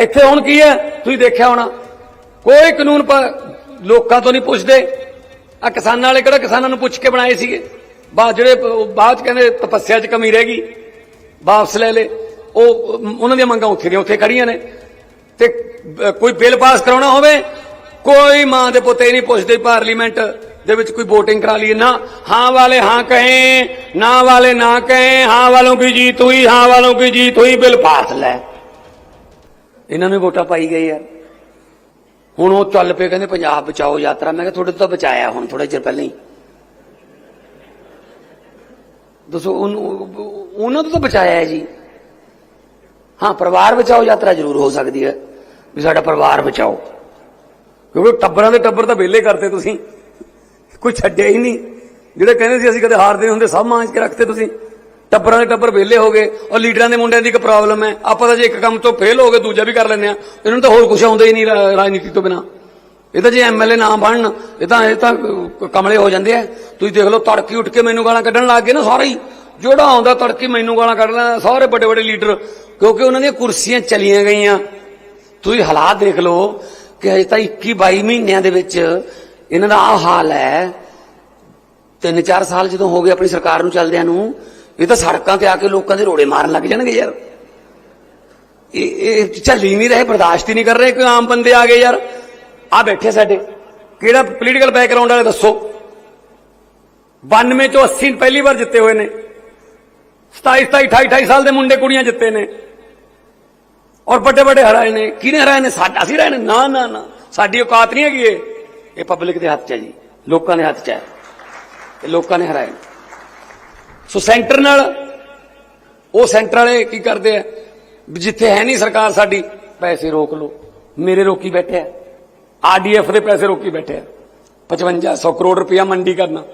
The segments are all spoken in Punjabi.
ਇੱਥੇ ਹੁਣ ਕੀ ਹੈ? ਤੁਸੀਂ ਦੇਖਿਆ ਹੋਣਾ। ਕੋਈ ਕਾਨੂੰਨ ਲੋਕਾਂ ਤੋਂ ਨਹੀਂ ਪੁੱਛਦੇ। ਆ ਕਿਸਾਨਾਂ ਵਾਲੇ ਕਿਹੜਾ ਕਿਸਾਨਾਂ ਨੂੰ ਪੁੱਛ ਕੇ ਬਣਾਏ ਸੀਗੇ? ਬਾਅਦ ਜਿਹੜੇ ਬਾਅਦ 'ਚ ਕਹਿੰਦੇ ਤਪੱਸਿਆ 'ਚ ਕਮੀ ਰਹਿ ਗਈ। ਵਾਪਸ ਲੈ ਲੇ ਉਹ, ਉਹਨਾਂ ਦੀਆਂ ਮੰਗਾਂ ਉੱਥੇ ਦੀਆਂ ਉੱਥੇ ਖੜੀਆਂ ਨੇ। ਤੇ ਕੋਈ ਬਿੱਲ ਪਾਸ ਕਰਾਉਣਾ ਹੋਵੇ, ਕੋਈ ਮਾਂ ਦੇ ਪੁੱਤੇ ਨਹੀਂ ਪੁੱਛਦੇ ਪਾਰਲੀਮੈਂਟ ਦੇ ਵਿੱਚ ਕੋਈ VOTING ਕਰਾ ਲਈਏ। ਨਾ ਹਾਂ ਵਾਲੇ ਹਾਂ ਕਹੇ, ਨਾ ਵਾਲੇ ਨਾ ਕਹੇ, ਹਾਂ ਵਾਲੋਂ ਕੀ ਜੀਤ ਹੁਈ ਹਾਂ ਵਾਲੋਂ ਕੀ ਜੀਤ ਹੁਈ ਬਿੱਲ ਪਾਸ ਲੈ। ਇਹਨਾਂ ਨੂੰ ਵੋਟਾਂ ਪਾਈ ਗਈ ਯਾਰ ਹੁਣ ਉਹ ਚੱਲ ਪਏ, ਕਹਿੰਦੇ ਪੰਜਾਬ ਬਚਾਓ ਯਾਤਰਾ। ਮੈਂ ਕਿਹਾ ਤੁਹਾਡੇ ਤੋਂ ਤਾਂ ਬਚਾਇਆ ਹੁਣ ਥੋੜੇ ਚਿਰ ਪਹਿਲਾਂ ਹੀ। ਦੱਸੋ, ਉਹਨੂੰ- ਉਹਨਾਂ ਤੋਂ ਤਾਂ ਬਚਾਇਆ ਹੈ ਜੀ। ਹਾਂ, ਪਰਿਵਾਰ ਬਚਾਓ ਯਾਤਰਾ ਜ਼ਰੂਰ ਹੋ ਸਕਦੀ ਹੈ, ਵੀ ਸਾਡਾ ਪਰਿਵਾਰ ਬਚਾਓ। ਕਿਉਂਕਿ ਟੱਬਰਾਂ ਦੇ ਟੱਬਰ ਤਾਂ ਵਿਹਲੇ ਕਰਤੇ ਤੁਸੀਂ। ਕੋਈ ਛੱਡਿਆ ਹੀ ਨਹੀਂ। ਜਿਹੜੇ ਕਹਿੰਦੇ ਸੀ ਅਸੀਂ ਕਦੇ ਹਾਰਦੇ ਹੁੰਦੇ, ਸਭ ਮਾਂਜ ਕੇ ਰੱਖਤੇ ਤੁਸੀਂ। ਟੱਬਰਾਂ ਦੇ ਟੱਬਰ ਵਿਹਲੇ ਹੋ ਗਏ ਔਰ ਲੀਡਰਾਂ ਦੇ ਮੁੰਡਿਆਂ ਦੀ ਇੱਕ ਪ੍ਰੋਬਲਮ ਹੈ। ਆਪਾਂ ਤਾਂ ਜੇ ਇੱਕ ਕੰਮ ਤੋਂ ਫੇਲ ਹੋ ਗਏ, ਦੂਜਾ ਵੀ ਕਰ ਲੈਂਦੇ ਆ ਇਹਨਾਂ ਨੂੰ ਤਾਂ ਹੋਰ ਕੁਝ ਆਉਂਦਾ ਹੀ ਨਹੀਂ ਰਾਜਨੀਤੀ ਤੋਂ ਬਿਨਾ। ਇਹ ਤਾਂ ਜੇ ਐਮਐਲਏ ਨਾ ਬਣਨ, ਇਹ ਤਾਂ ਇਹ ਤਾਂ ਕਮਲੇ ਹੋ ਜਾਂਦੇ ਆ। ਤੁਸੀਂ ਦੇਖ ਲਓ, ਤੜਕੀ ਉੱਠ ਕੇ ਮੈਨੂੰ ਗਾਲਾਂ ਕੱਢਣ ਲੱਗ ਗਏ ਨਾ ਸਾਰੇ ਹੀ। ਜਿਹੜਾ ਆਉਂਦਾ ਤੜਕੀ ਮੈਨੂੰ ਗਾਲਾਂ ਕੱਢ ਲੈਂਦਾ, ਸਾਰੇ ਵੱਡੇ ਵੱਡੇ ਲੀਡਰ। ਕਿਉਂਕਿ ਉਹਨਾਂ ਦੀਆਂ ਕੁਰਸੀਆਂ ਚਲੀਆਂ ਗਈਆਂ। ਤੁਸੀਂ ਹਾਲਾਤ ਦੇਖ ਲਓ ਕਿ ਅਜੇ ਤਾਂ 21 22 ਮਹੀਨਿਆਂ ਦੇ ਵਿੱਚ ਇਹਨਾਂ ਦਾ ਆ ਹਾਲ ਹੈ। ਤਿੰਨ ਚਾਰ ਸਾਲ ਜਦੋਂ ਹੋ ਗਏ ਆਪਣੀ ਸਰਕਾਰ ਨੂੰ ਚੱਲਦਿਆਂ ਨੂੰ ਇਹ ਤਾਂ ਸੜਕਾਂ ਤੇ ਆ ਕੇ ਲੋਕਾਂ ਦੇ ਰੋੜੇ ਮਾਰਨ ਲੱਗ ਜਾਣਗੇ ਯਾਰ। ਇਹ ਇਹ ਝੱਲੀ ਨਹੀਂ ਰਹੇ, ਬਰਦਾਸ਼ਤ ਹੀ ਨਹੀਂ ਕਰ ਰਹੇ ਕੋਈ ਆਮ ਬੰਦੇ ਆ ਗਏ ਯਾਰ। ਆ ਬੈਠੇ ਸਾਡੇ। ਕਿਹੜਾ ਪੋਲੀਟੀਕਲ ਬੈਕਗ੍ਰਾਉਂਡ ਵਾਲੇ ਦੱਸੋ? 92 ਚੋਂ 80 ਪਹਿਲੀ ਵਾਰ ਜਿੱਤੇ ਹੋਏ ਨੇ। 27 27 28 28 ਸਾਲ ਦੇ ਮੁੰਡੇ ਕੁੜੀਆਂ ਜਿੱਤੇ ਨੇ। ਔਰ ਵੱਡੇ ਵੱਡੇ ਹਰਾਏ ਨੇ। ਕਿਹਨੇ ਹਰਾਏ ਨੇ? ਸਾਡਾ ਅਸੀਂ ਹਰਾਏ ਨੇ? ਨਾ ਨਾ ਨਾ। ਸਾਡੀ ਔਕਾਤ ਨਹੀਂ ਹੈਗੀ ਇਹ। ਇਹ ਪਬਲਿਕ ਦੇ ਹੱਥ 'ਚ ਹੈ ਜੀ। ਲੋਕਾਂ ਦੇ ਹੱਥ 'ਚ ਹੈ। ਇਹ ਲੋਕਾਂ ਨੇ ਹਰਾਏ ਨੇ। ਸੋ ਸੈਂਟਰ ਨਾਲ, ਉਹ ਸੈਂਟਰ ਵਾਲੇ ਕੀ ਕਰਦੇ ਆ? ਵੀ ਜਿੱਥੇ ਹੈ ਨਹੀਂ ਸਰਕਾਰ ਸਾਡੀ, ਪੈਸੇ ਰੋਕ ਲਓ। ਮੇਰੇ ਰੋਕੀ ਬੈਠੇ ਆ। ਆਰਡੀਐਫ ਦੇ ਪੈਸੇ ਰੋਕੀ ਬੈਠੇ ਆ। 5500 ਕਰੋੜ ਰੁਪਇਆ ਮੰਡੀ ਕਰਨਾ।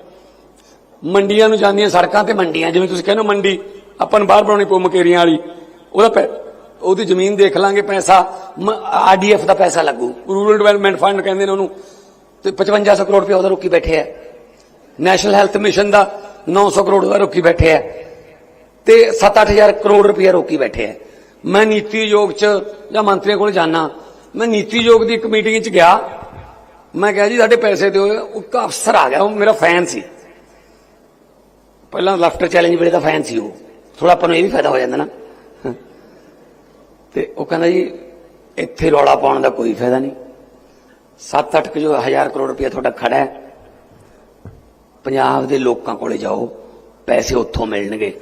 ਮੰਡੀਆਂ ਨੂੰ ਜਾਂਦੀਆਂ ਸੜਕਾਂ ਤੇ ਮੰਡੀਆਂ, ਜਿਵੇਂ ਤੁਸੀਂ ਕਹਿੰਦੇ ਹੋ ਮੰਡੀ, ਆਪਾਂ ਨੂੰ ਬਾਹਰ ਬਣਾਉਣੀ ਪਊ ਮਕੇਰੀਆਂ ਵਾਲੀ। ਉਹਦਾ ਪੈ- ਉਹਦੀ ਜ਼ਮੀਨ ਦੇਖ ਲਾਂਗੇ ਪੈਸਾ ਆਰਡੀਐਫ ਦਾ ਪੈਸਾ ਲੱਗੂ। ਰੂਰਲ ਡਿਵੈਲਪਮੈਂਟ ਫੰਡ ਕਹਿੰਦੇ ਨੇ ਉਹਨੂੰ। ਤੇ 5500 ਕਰੋੜ ਰੁਪਇਆ ਉਹਦਾ ਰੋਕੀ ਬੈਠੇ ਆ। ਨੈਸ਼ਨਲ ਹੈਲਥ ਮਿਸ਼ਨ ਦਾ 900 ਕਰੋੜ ਦਾ ਰੋਕੀ ਬੈਠੇ ਆ ਤੇ 7-8000 ਕਰੋੜ ਰੁਪਇਆ ਰੋਕੀ ਬੈਠੇ ਆ। ਮੈਂ ਨੀਤੀ ਆਯੋਗ ਚ ਜਾਂ ਮੰਤਰੀਆਂ ਕੋਲ ਜਾਣਾ ਮੈਂ ਨੀਤੀ ਆਯੋਗ ਦੀ ਇੱਕ ਮੀਟਿੰਗ ਚ ਗਿਆ। ਮੈਂ ਕਿਹਾ ਜੀ, ਸਾਡੇ ਪੈਸੇ ਦਿਓ। ਇੱਕ ਅਫਸਰ ਆ ਗਿਆ, ਉਹ ਮੇਰਾ ਫੈਨ ਸੀ। ਪਹਿਲਾਂ ਲਾਫਟਰ ਚੈਲੰਜ ਵੇਲੇ ਦਾ ਫੈਨ ਸੀ ਉਹ। ਥੋੜਾ ਆਪਾਂ ਨੂੰ ਇਹ ਵੀ ਫਾਇਦਾ ਹੋ ਜਾਂਦਾ ਨਾ। ਤੇ ਉਹ ਕਹਿੰਦਾ ਜੀ, ਇੱਥੇ ਰੌਲਾ ਪਾਉਣ ਦਾ ਕੋਈ ਫਾਇਦਾ ਨਹੀਂ। 7-8 ਹਜ਼ਾਰ ਕਰੋੜ ਰੁਪਇਆ ਤੁਹਾਡਾ ਖੜਾ ਹੈ। ਪੰਜਾਬ ਦੇ ਲੋਕਾਂ ਕੋਲੇ ਜਾਓ, ਪੈਸੇ ਉੱਥੋਂ ਮਿਲਣਗੇ।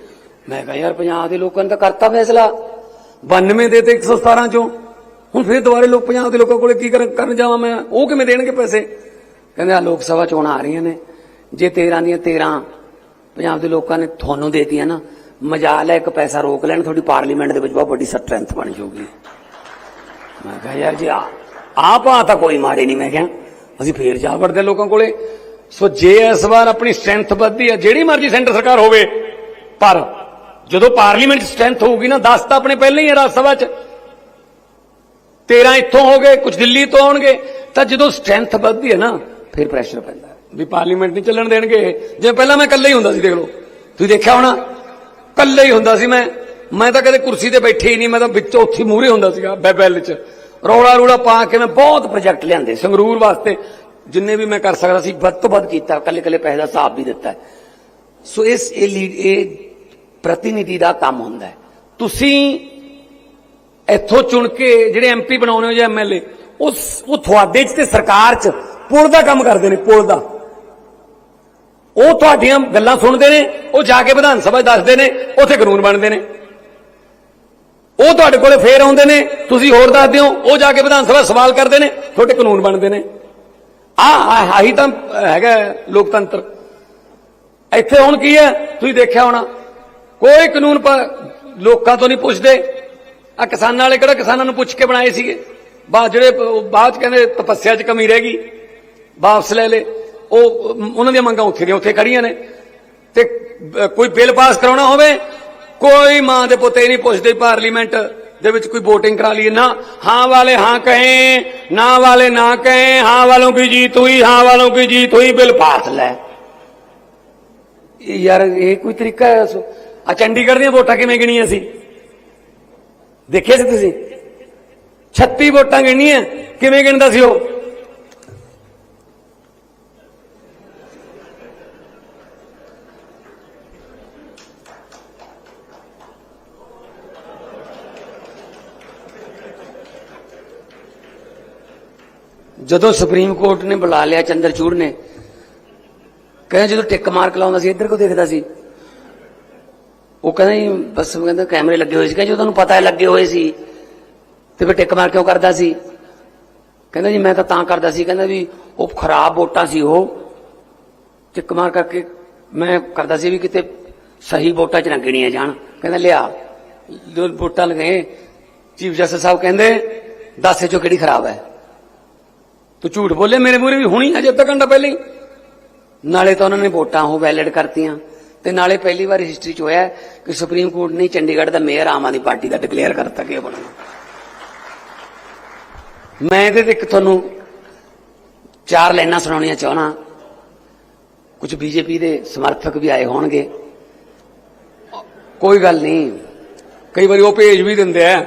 ਮੈਂ ਕਿਹਾ, ਯਾਰ, ਪੰਜਾਬ ਦੇ ਲੋਕਾਂ ਨੇ ਤਾਂ ਕਰਤਾ ਫੈਸਲਾ। 92 ਦੇ ਤੇ 117 ਚੋਂ। ਹੁਣ ਫਿਰ ਦੁਬਾਰੇ ਲੋਕ ਪੰਜਾਬ ਦੇ ਲੋਕਾਂ ਕੋਲੇ ਕੀ ਕਰਨ ਜਾਵਾਂ ਮੈਂ? ਉਹ ਕਿਵੇਂ ਦੇਣਗੇ ਪੈਸੇ? ਕਹਿੰਦੇ ਆ ਲੋਕ ਸਭਾ ਚੋਣਾਂ ਆ ਰਹੀਆਂ ਨੇ। ਜੇ 13 ਦੀਆਂ 13 ਪੰਜਾਬ ਦੇ ਲੋਕਾਂ ਨੇ ਤੁਹਾਨੂੰ ਦੇਤੀਆਂ ਨਾ, ਮਜਾਲ ਹੈ, ਇੱਕ ਪੈਸਾ ਰੋਕ ਲੈਣ, ਤੁਹਾਡੀ ਪਾਰਲੀਮੈਂਟ ਦੇ ਵਿੱਚ ਬਹੁਤ ਵੱਡੀ ਸਟਰੈਂਥ ਬਣ ਜਾਊਗੀ। ਮੈਂ ਕਿਹਾ, ਯਾਰ, ਜੀ ਆ, ਆਪ ਆ ਤਾਂ ਕੋਈ ਮਾੜੇ ਨਹੀਂ। ਮੈਂ ਕਿਹਾ, ਅਸੀਂ ਫੇਰ ਜਾ ਵੜਦੇ ਲੋਕਾਂ ਕੋਲੇ। ਸੋ ਜੇ ਇਸ ਵਾਰ ਆਪਣੀ ਸਟਰੈਂਥ ਵੱਧਦੀ ਹੈ, ਜਿਹੜੀ ਮਰਜ਼ੀ ਸੈਂਟਰ ਸਰਕਾਰ ਹੋਵੇ, ਪਰ ਜਦੋਂ ਪਾਰਲੀਮੈਂਟ ਸਟਰੈਂਥ ਹੋਊਗੀ ਨਾ 10 ਤਾਂ ਆਪਣੇ ਪਹਿਲਾਂ ਹੀ ਹੈ ਰਾਜ ਸਭਾ 'ਚ। 13 ਇੱਥੋਂ ਹੋ ਗਏ ਕੁਝ ਦਿੱਲੀ ਤੋਂ ਆਉਣਗੇ। ਤਾਂ ਜਦੋਂ ਸਟਰੈਂਥ ਵੱਧਦੀ ਹੈ ਨਾ, ਫਿਰ ਪ੍ਰੈਸ਼ਰ ਪੈਂਦਾ ਵੀ ਪਾਰਲੀਮੈਂਟ ਨਹੀਂ ਚੱਲਣ ਦੇਣਗੇ। ਜਿਵੇਂ ਪਹਿਲਾਂ ਮੈਂ ਇਕੱਲਾ ਹੀ ਹੁੰਦਾ ਸੀ, ਦੇਖ ਲਓ। ਤੁਸੀਂ ਦੇਖਿਆ ਹੋਣਾ, ਇਕੱਲਾ ਹੀ ਹੁੰਦਾ ਸੀ ਮੈਂ। ਮੈਂ ਤਾਂ ਕਦੇ ਕੁਰਸੀ ਤੇ ਬੈਠੇ ਹੀ ਨਹੀਂ, ਮੈਂ ਤਾਂ ਵਿੱਚੋਂ ਉੱਥੇ ਮੂਹਰੇ ਹੁੰਦਾ ਸੀਗਾ, ਬੈਬੈਲ 'ਚ। ਰੌਲਾ ਰੂੜਾ ਪਾ ਕੇ ਮੈਂ ਬਹੁਤ ਪ੍ਰੋਜੈਕਟ ਲਿਆਂਦੇ, ਸੰਗਰੂਰ ਵਾਸਤੇ। ਜਿੰਨੇ ਵੀ ਮੈਂ ਕਰ ਸਕਦਾ ਸੀ, ਵੱਧ ਤੋਂ ਵੱਧ ਕੀਤਾ ਕੱਲੇ ਕੱਲੇ ਪੈਸੇ ਦਾ ਹਿਸਾਬ ਵੀ ਦਿੱਤਾ ਸੋ ਇਸ, ਇਹ ਲੀਡ, ਇਹ ਪ੍ਰਤੀਨਿਧੀ ਦਾ ਕੰਮ ਹੁੰਦਾ ਹੈ। ਤੁਸੀਂ ਇੱਥੋਂ ਚੁਣ ਕੇ ਜਿਹੜੇ ਐਮਪੀ ਬਣਾਉਣੇ ਹੋ ਜਾਂ ਐਮਐਲਏ ਉਸ, ਉਹ ਤੁਹਾਡੇ 'ਚ ਤੇ ਸਰਕਾਰ 'ਚ ਪੁਲ ਦਾ ਕੰਮ ਕਰਦੇ ਨੇ, ਪੁਲ ਦਾ। ਉਹ ਤੁਹਾਡੀਆਂ ਗੱਲਾਂ ਸੁਣਦੇ ਨੇ, ਉਹ ਜਾ ਕੇ ਵਿਧਾਨ ਸਭਾ ਦੱਸਦੇ ਨੇ, ਉੱਥੇ ਕਾਨੂੰਨ ਬਣਦੇ ਨੇ। ਉਹ ਤੁਹਾਡੇ ਕੋਲੇ ਫੇਰ ਆਉਂਦੇ ਨੇ, ਤੁਸੀਂ ਹੋਰ ਦੱਸਦੇ ਹੋ, ਉਹ ਜਾ ਕੇ ਵਿਧਾਨ ਸਭਾ ਸਵਾਲ ਕਰਦੇ ਨੇ, ਤੁਹਾਡੇ ਕਾਨੂੰਨ ਬਣਦੇ ਨੇ। ਆ ਆਹੀ ਤਾਂ ਹੈਗਾ ਲੋਕਤੰਤਰ। ਇੱਥੇ ਹੁਣ ਕੀ ਹੈ? ਤੁਸੀਂ ਦੇਖਿਆ ਹੋਣਾ। ਕੋਈ ਕਾਨੂੰਨ ਲੋਕਾਂ ਤੋਂ ਨਹੀਂ ਪੁੱਛਦੇ। ਆ ਕਿਸਾਨਾਂ ਵਾਲੇ ਕਿਹੜਾ ਕਿਸਾਨਾਂ ਨੂੰ ਪੁੱਛ ਕੇ ਬਣਾਏ ਸੀਗੇ? ਬਾਅਦ ਜਿਹੜੇ ਬਾਅਦ ਚ ਕਹਿੰਦੇ ਤਪੱਸਿਆ 'ਚ ਕਮੀ ਰਹਿ ਗਈ। ਵਾਪਸ ਲੈ ਲੇ ਉਹ, ਉਹਨਾਂ ਦੀਆਂ ਮੰਗਾਂ ਉੱਥੇ ਦੀਆਂ ਉੱਥੇ ਖੜੀਆਂ ਨੇ। ਤੇ ਕੋਈ ਬਿੱਲ ਪਾਸ ਕਰਾਉਣਾ ਹੋਵੇ, ਕੋਈ ਮਾਂ ਦੇ ਪੁੱਤੇ ਨਹੀਂ ਪੁੱਛਦੇ ਪਾਰਲੀਮੈਂਟ। ਦੇ ਵਿੱਚ ਕੋਈ VOTING ਕਰਾ ਲਈ ਨਾ ਹਾਂ ਵਾਲੇ ਹਾਂ ਕਹੇ, ਨਾ ਵਾਲੇ ਨਾ ਕਹੇ, ਹਾਂ ਵਾਲੋਂ ਕੀ ਜੀਤ ਹੁਈ, ਹਾਂ ਵਾਲੋਂ ਕੀ ਜੀਤ ਹੁਈ, ਬਿੱਲ ਪਾਸ ਲੈ। ਇਹ ਯਾਰ, ਇਹ ਕੋਈ ਤਰੀਕਾ ਹੈ ਆ ਚੰਡੀਗੜ੍ਹ ਦੀਆਂ ਵੋਟਾਂ ਕਿਵੇਂ ਗਿਣੀਆਂ ਸੀ? ਦੇਖਿਆ ਸੀ ਤੁਸੀਂ? 36 ਵੋਟਾਂ ਗਿਣੀਆਂ, ਕਿਵੇਂ ਗਿਣਦਾ ਸੀ ਉਹ? ਜਦੋਂ ਸੁਪਰੀਮ ਕੋਰਟ ਨੇ ਬੁਲਾ ਲਿਆ ਚੰਦਰਚੂੜ ਨੇ, ਕਹਿੰਦਾ ਜਦੋਂ ਟਿੱਕ ਮਾਰਕ ਲਾਉਂਦਾ ਸੀ, ਇੱਧਰ ਕੋ ਦੇਖਦਾ ਸੀ? ਉਹ ਕਹਿੰਦਾ ਜੀ, ਬਸ ਉਹ ਕਹਿੰਦਾ ਕੈਮਰੇ ਲੱਗੇ ਹੋਏ ਸੀ। ਕਹਿੰਦਾ ਜਦੋਂ ਤੁਹਾਨੂੰ ਪਤਾ ਹੈ ਲੱਗੇ ਹੋਏ ਸੀ ਤੇ ਫਿਰ ਟਿੱਕ ਮਾਰ ਕਿਉਂ ਕਰਦਾ ਸੀ? ਕਹਿੰਦਾ ਜੀ, ਮੈਂ ਤਾਂ ਤਾਂ ਕਰਦਾ ਸੀ। ਕਹਿੰਦਾ ਵੀ ਉਹ ਖਰਾਬ ਵੋਟਾਂ ਸੀ ਉਹ। ਟਿੱਕ ਮਾਰ ਕਰਕੇ ਮੈਂ ਕਰਦਾ ਸੀ ਵੀ ਕਿਤੇ ਸਹੀ ਵੋਟਾਂ ਚ ਨਾ ਗਿਣੀਆਂ ਜਾਣ। ਕਹਿੰਦਾ, ਲਿਆ, ਜੋ ਵੋਟਾਂ ਲਗੇ ਚੀਫ ਜਸਟਿਸ ਸਾਹਿਬ ਕਹਿੰਦੇ 10 ਚੋਂ ਕਿਹੜੀ ਖਰਾਬ ਹੈ? ਤੂੰ ਝੂਠ ਬੋਲੇ ਮੇਰੇ ਮੂਹਰੇ ਵੀ ਹੁਣੀ ਅਜੇ ਅੱਧਾ ਘੰਟਾ ਪਹਿਲੇ। ਹੀ ਨਾਲੇ ਤਾਂ ਉਹਨਾਂ ਨੇ ਵੋਟਾਂ ਉਹ ਵੈਲਿਡ ਕਰਤੀਆਂ। ਤੇ ਨਾਲੇ ਪਹਿਲੀ ਵਾਰ ਹਿਸਟਰੀ 'ਚ ਹੋਇਆ ਕਿ ਸੁਪਰੀਮ ਕੋਰਟ ਨੇ ਚੰਡੀਗੜ੍ਹ ਦਾ ਮੇਅਰ ਆਮ ਆਦਮੀ ਪਾਰਟੀ ਦਾ ਡਿਕਲੇਅਰ ਕਰਤਾ ਕਿ ਇਹ ਬਣਨਾ ਮੈਂ ਇਹਦੇ ਤੇ ਇੱਕ ਤੁਹਾਨੂੰ ਚਾਰ ਲਾਈਨਾਂ ਸੁਣਾਉਣੀਆਂ ਚਾਹਣਾ ਕੁਝ ਬੀਜੇਪੀ ਦੇ ਸਮਰਥਕ ਵੀ ਆਏ ਹੋਣਗੇ। ਕੋਈ ਗੱਲ ਨਹੀਂ। ਕਈ ਵਾਰੀ ਉਹ ਭੇਜ ਵੀ ਦਿੰਦੇ ਆ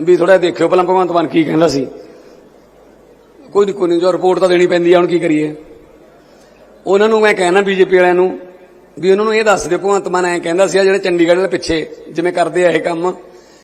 ਵੀ ਥੋੜਾ ਦੇਖਿਓ ਪਹਿਲਾਂ ਭਗਵੰਤ ਮਾਨ ਕੀ ਕਹਿੰਦਾ ਸੀ। ਕੋਈ ਨਹੀਂ ਕੋਈ ਨਹੀਂ ਜੋ ਰਿਪੋਰਟ ਤਾਂ ਦੇਣੀ ਪੈਂਦੀ ਆ, ਹੁਣ ਕੀ ਕਰੀਏ? ਉਹਨਾਂ ਨੂੰ ਮੈਂ ਕਹਿਣਾ ਬੀਜੇਪੀ ਵਾਲਿਆਂ ਨੂੰ ਵੀ ਉਹਨਾਂ ਨੂੰ ਇਹ ਦੱਸ ਦਿਓ, ਭਗਵੰਤ ਮਾਨ ਐਂ ਕਹਿੰਦਾ ਸੀ, ਆ ਜਿਹੜੇ ਚੰਡੀਗੜ੍ਹ ਦੇ ਪਿੱਛੇ ਜਿਵੇਂ ਕਰਦੇ ਆ ਇਹ ਕੰਮ।